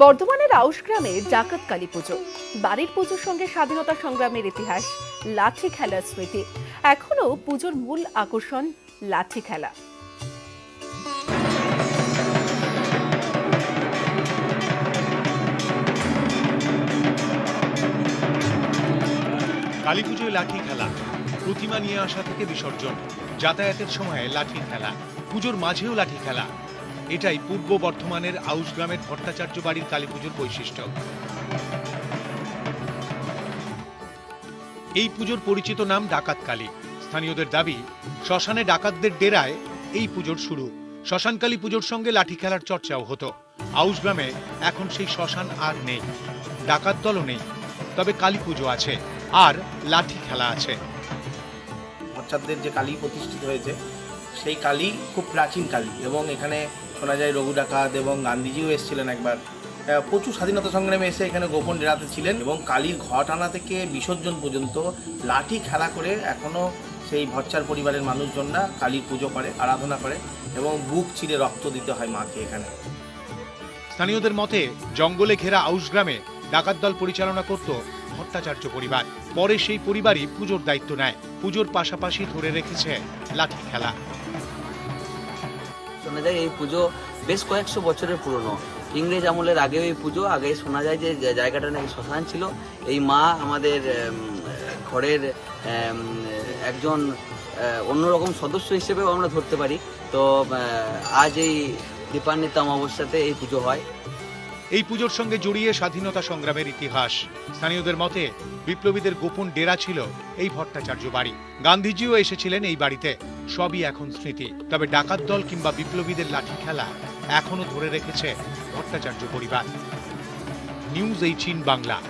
বর্ধমানের আউশ গ্রামে ডাকাত কালী পুজো। বাড়ির পুজোর সঙ্গে স্বাধীনতা সংগ্রামের ইতিহাস, লাঠি খেলার স্মৃতি। এখনও পুজোর মূল আকর্ষণ লাঠি খেলা। কালী পুজোয় লাঠি খেলা, প্রতিমা নিয়ে আসা থেকে বিসর্জন, যাতায়াতের সময় লাঠি খেলা, পুজোর মাঝেও লাঠি খেলা। এটাই পূর্ব বর্ধমানের আউশ গ্রামের ভট্টাচার্য বাড়ির কালী পুজোর বৈশিষ্ট্য। এই পুজোর পরিচিত নাম ডাকাত কালী। স্থানীয়দের দাবি, শ্মশানে ডাকাতদের ডেরায় এই পুজোর শুরু। শ্মশানকালী পুজোর সঙ্গে লাঠি খেলার চর্চাও হতো। আউশ গ্রামে এখন সেই শ্মশান আর নেই। ডাকাত দলও নেই। তবে কালী পুজো আছে। আর লাঠি খেলা আছে। ভট্টাচার্যের যে কালী প্রতিষ্ঠিত হয়েছে, সেই কালী খুব প্রাচীন কালী এবং এখানে শোনা যায় রঘু ডাকাত এবং গান্ধীজিও এসেছিলেন একবার। প্রচুর স্বাধীনতা সংগ্রামে এসে এখানে গোপন ডেরাতে ছিলেন এবং কালীর ঘট আনা থেকে বিসর্জন পর্যন্ত লাঠি খেলা করে এখনও সেই ভট্টার পরিবারের মানুষজনরা কালীর পুজো করে, আরাধনা করে এবং বুক চিরে রক্ত দিতে হয় মাকে এখানে। স্থানীয়দের মতে, জঙ্গলে ঘেরা আউশ গ্রামে ডাকাত দল পরিচালনা করত ভট্টাচার্য পরিবার। পরে সেই পরিবারই পুজোর দায়িত্ব নেয়। পুজোর পাশাপাশি ধরে রেখেছে লাঠি খেলা। শোনা যায় এই পুজো বেশ কয়েকশো বছরের পুরনো। ইংরেজ আমলের আগেও এই পুজো আগে শোনা যায় যে জায়গাটা নাকি শ্মশান ছিল। এই মা আমাদের ঘরের একজন অন্যরকম সদস্য হিসেবেও আমরা ধরতে পারি। তো আজ এই দীপান্বিত অমাবস্যাতে এই পুজো হয়। এই পুজোর সঙ্গে জড়িয়ে স্বাধীনতা সংগ্রামের ইতিহাস। স্থানীয়দের মতে, বিপ্লবীদের গোপন ডেরা ছিল এই ভট্টাচার্য বাড়ি। গান্ধীজিও এসেছিলেন এই বাড়িতে। সবই এখন স্মৃতি। তবে ডাকাত দল কিংবা বিপ্লবীদের লাঠি খেলা এখনও ধরে রেখেছে ভট্টাচার্য পরিবার। News eighteen Bangla.